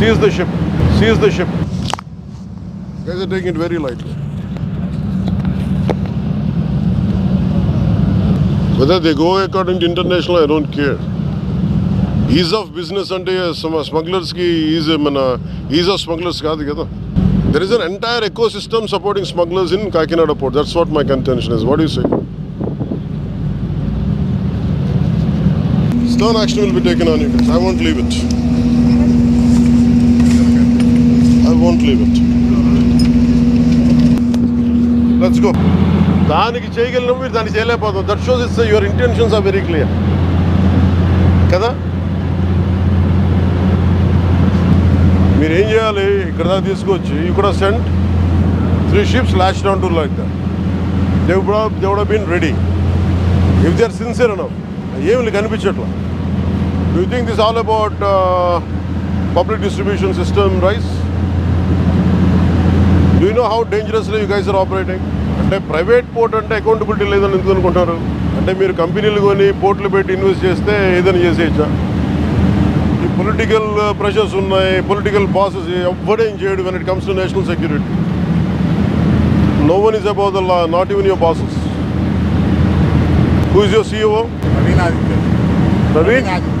Seize the ship. Seize the ship. You guys are taking it very lightly. Whether they go according to international, I don't care. Ease of business అంటే స్మగ్లర్స్కి is మన is of smugglers కాదు కదా there is an entire ecosystem supporting smugglers in Kakinada port that's what my contention is what you say Stern action will be taken on you guys. I won't leave Won't leave it. Let's go. దానికి చేయగలిగిన మీరు దాన్ని చేయలేకపోతాం. That shows it's your intentions are very clear కదా? మీరు ఏం చేయాలి? ఇక్కడ దాకా తీసుకొచ్చి ఇక్కడ కూడా sent three ships last down to like that they they would been ready if they are sincere అనవ్ ఏమి కనిపించట్లా do think this all about public distribution system rice you know how dangerously you guys are operating అంటే private port అంటే accountability లేదని ఎందుకు అనుకుంటారు అంటే మీరు కంపెనీలు కొని పోర్ట్లు పెట్టి ఇన్వెస్ట్ చేస్తే ఏదైనా చేసేయచ్చా? ఈ పొలిటికల్ ప్రెషర్స్ ఉన్నాయి పొలిటికల్ బాసెస్ ఎవ్వడేం చేయడు when it comes to national security no one is about the law not even your bosses who is your CEO Praveen Aditya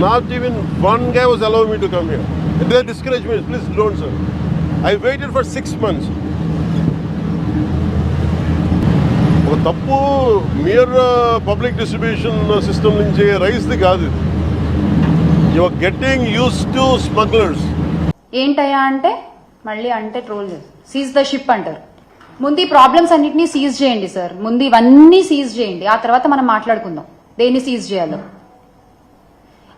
Not even one guy was allowing me to come here. And they discouraged me, please don't, sir. I waited for six months. ఒక తప్పు mere public distribution system నుంచి రైస్ది కాదు you are getting use to smugglers ఏంటయ్యా అంటే? మళ్ళీ అంటే troll seize the ship అంటారు. ముందు ఈ ప్రాబ్లమ్స్ అన్నిటినీ సీజ్ చేయండి సార్ ముందు ఇవన్నీ సీజ్ చేయండి. ఆ తర్వాత మనం మాట్లాడుకుందాం. దేన్ని సీజ్ చేయాలో?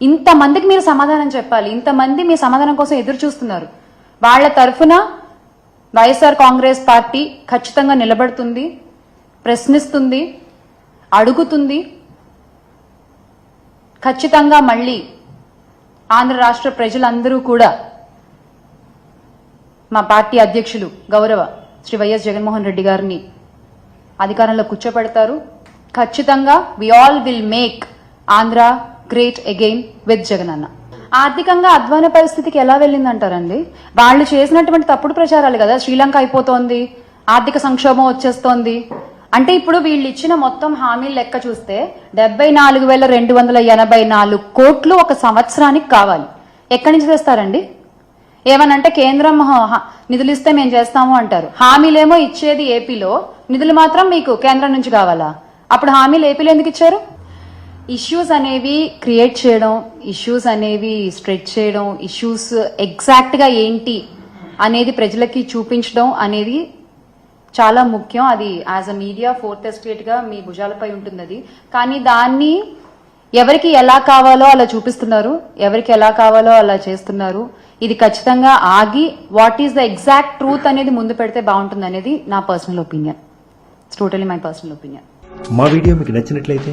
ఇంతమందికి మీరు సమాధానం చెప్పాలి. ఇంతమంది మీ సమాధానం కోసం ఎదురు చూస్తున్నారు. వాళ్ళ తరఫున వైఎస్ఆర్ కాంగ్రెస్ పార్టీ ఖచ్చితంగా నిలబడుతుంది ప్రశ్నిస్తుంది అడుగుతుంది. ఖచ్చితంగా మళ్ళీ ఆంధ్ర రాష్ట్ర ప్రజలందరూ కూడా మా పార్టీ అధ్యక్షులు గౌరవ శ్రీ వైఎస్ జగన్మోహన్ రెడ్డి గారిని అధికారంలో కూర్చోపెడతారు. ఖచ్చితంగా we all will make Andhra great again with Jagan అన్న ఆర్థికంగా అధ్వాన పరిస్థితికి ఎలా వెళ్ళిందంటారండి? వాళ్ళు చేసినటువంటి తప్పుడు ప్రచారాలు కదా శ్రీలంక అయిపోతోంది ఆర్థిక సంక్షోభం వచ్చేస్తోంది. అంటే ఇప్పుడు వీళ్ళు ఇచ్చిన మొత్తం హామీలు లెక్క చూస్తే డెబ్బై నాలుగు వేల రెండు వందల ఎనభై నాలుగు కోట్లు ఒక సంవత్సరానికి కావాలి. ఎక్కడి నుంచి తెస్తారండి? ఏమనంటే కేంద్రం నిధులు ఇస్తే మేము చేస్తాము అంటారు. హామీలేమో ఇచ్చేది ఏపీలో నిధులు మాత్రం మీకు కేంద్రం నుంచి కావాలా? అప్పుడు హామీలు ఏపీలో ఎందుకు ఇచ్చారు? ఇష్యూస్ అనేవి క్రియేట్ చేయడం ఇష్యూస్ అనేవి స్ప్రెడ్ చేయడం ఇష్యూస్ ఎగ్జాక్ట్గా ఏంటి అనేది ప్రజలకి చూపించడం అనేది చాలా ముఖ్యం. అది యాజ్ అ మీడియా ఫోర్త్ ఎస్టేట్గా మీ భుజాలపై ఉంటుంది అది కానీ దాన్ని ఎవరికి ఎలా కావాలో అలా చూపిస్తున్నారు. ఎవరికి ఎలా కావాలో అలా చేస్తున్నారు. ఇది ఖచ్చితంగా ఆగి what is the exact truth అనేది ముందు పెడితే బాగుంటుంది అనేది నా personal opinion it's totally my personal opinion మా వీడియో మీకు నచ్చినట్లయితే